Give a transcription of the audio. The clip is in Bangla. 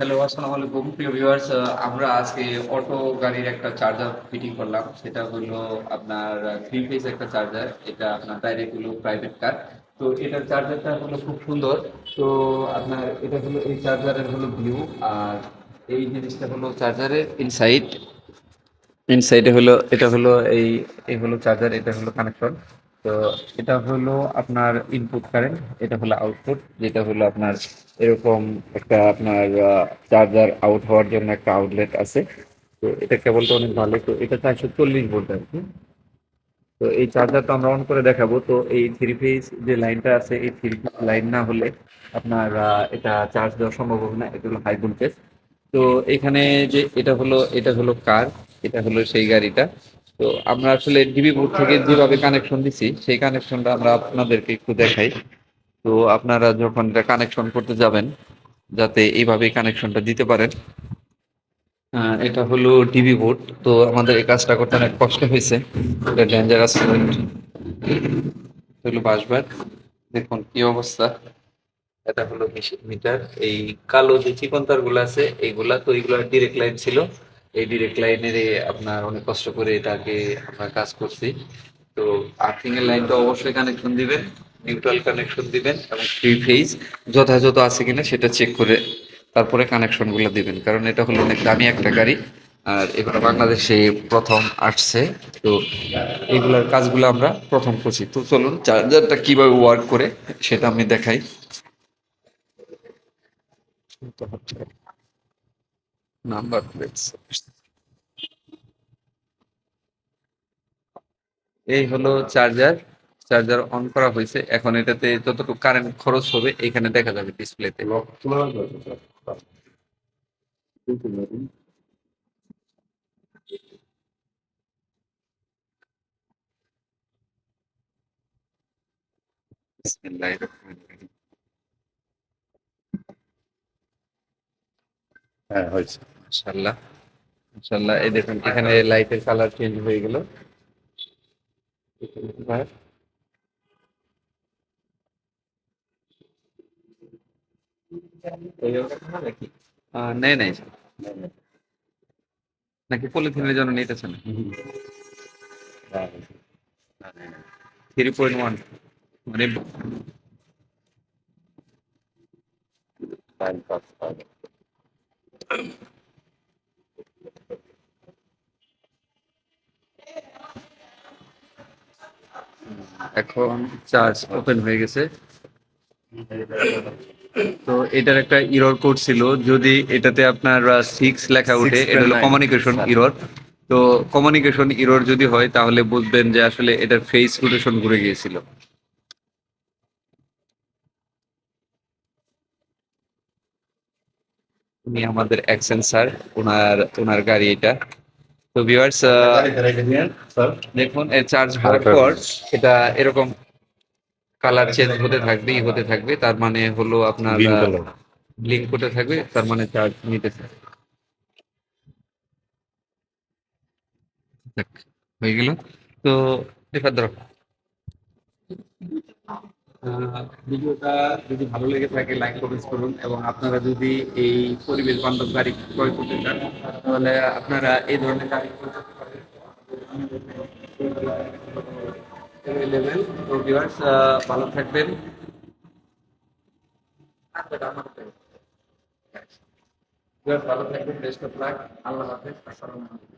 হ্যালো, আসসালামু আলাইকুম। প্রিয় ভিউয়ার্স আমরা আজকে অটো গাড়ির একটা চার্জার ফিটিং করলাম। সেটা হলো আপনার থ্রি ফেজ একটা চার্জার এটা আপনার ডাইরেক্ট হলো প্রাইভেট কার তো এটার চার্জারটা হলো খুব সুন্দর। তো আপনার, এটা হলো, এই চার্জারের হলো ভিউ আর এই জিনিসটা হলো চার্জারের ইনসাইড ইনসাইডে হলো, এটা হলো এই এই হলো চার্জার এটা হলো কানেকশন তো এটা হলো আপনার ইনপুট কারেন্ট এটা হলো আউটপুট যেটা হলো আপনার এরকম একটা আপনার চার্জার আউট হওয়ার জন্য একটা আউটলেট আছে। তো এটা কেবলটা অনেক ভালো। তো এটা চারশো চল্লিশ ভোল্ট আর কি। তো এই চার্জারটা আমরা অন করে দেখাবো। তো এই থ্রি ফেজ যে লাইনটা আছে, এই থ্রি ফেজ লাইন না হলে আপনার এটা চার্জ দেওয়া সম্ভব হবে না, এটা হলো হাই ভোল্টেজ তো এখানে যে এটা হলো এটা হলো কার এটা হলো সেই গাড়িটা। তো আমরা আসলে ডিবি বোর্ড থেকে যেভাবে কানেকশন দিছি, সেই কানেকশনটা আমরা আপনাদেরকে একটু দেখাই। তো আপনারা যখন এটা কানেকশন করতে যাবেন, যাতে এইভাবে কানেকশনটা দিতে পারেন। এটা হলো ডিবি বোর্ড তো আমাদের এই কাজটা করতে অনেক কষ্ট হয়েছে। এটা ডেঞ্জারাস হলো বাসবার দেখুন কি অবস্থা। এটা হলো মিটার। এই কালো যে চিকন তারগুলো আছে, এইগুলা তো এইগুলা ডিরেক্ট লাইন ছিল। এই ডিরেক্ট লাইনের আপনার অনেক কষ্ট করে এটাকে আমরা কাজ করছি। তো আর্থিং এর লাইনটা অবশ্যই কানেকশন দিবেন নিউট্রাল কানেকশন দিবেন এবং থ্রি ফেজ যথাযথ আছে কিনা সেটা চেক করে তারপরে কানেকশনগুলো দিবেন। কারণ এটা হলো অনেক দামি একটা গাড়ি, আর এগুলো বাংলাদেশে প্রথম আসছে। তো এগুলার কাজগুলো আমরা প্রথম করছি। তো চলুন চার্জারটা কীভাবে ওয়ার্ক করে সেটা আমি দেখাই। নাম্বার প্লেটস এই হলো চার্জার চার্জার অন করা হয়েছে। এখন এটাতে যতটুকু কারেন্ট খরচ হবে, এখানে দেখা যাবে ডিসপ্লেতে। হ্যাঁ হয়েছে। মাশাআল্লাহ। মাশাআল্লাহ, এই দেখুন, এখানে লাইটের কালার চেঞ্জ হয়ে গেল। নেই, নাই নাকি পলিথিনের জন্য নিতেছে না থ্রি পয়েন্ট ওয়ান মানে এখন চার্জ ওপেন হয়ে গেছে। তো এটার একটা ইরর কোড ছিল। যদি এটাতে আপনার সিক্স লেখা উঠে এটা হলো কমিউনিকেশন ইরর তো কমিউনিকেশন ইরর যদি হয় তাহলে বুঝবেন যে আসলে এটার ফেস রোটেশন ঘুরে গিয়েছিল। উনি আমাদের অ্যাকশন স্যার ওনার ওনার গাড়ি এটা। তো ভিউয়ার্স দেখুন এর চার্জ হওয়ার পর এটা এরকম কালার চেঞ্জ হতে থাকবে ই হতে থাকবে তার মানে হলো আপনার ব্লিঙ্ক করতে থাকবে তার মানে চার্জ নিতেছে যাক, হয়ে গেল। তো এবার ধরো। আহ, ভিডিওটা যদি ভালো লেগে থাকে লাইক কমেন্টস করুন এবং আপনারা যদি এই পরিবেশ বান্ধব গাড়ি ক্রয় করতে চান, তাহলে আপনারা এই ধরনের গাড়ি ভালো থাকবেন। ভালো থাকবেন। বেস্ট অফ লাক আল্লাহ হাফেজ। আসসালামু আলাইকুম।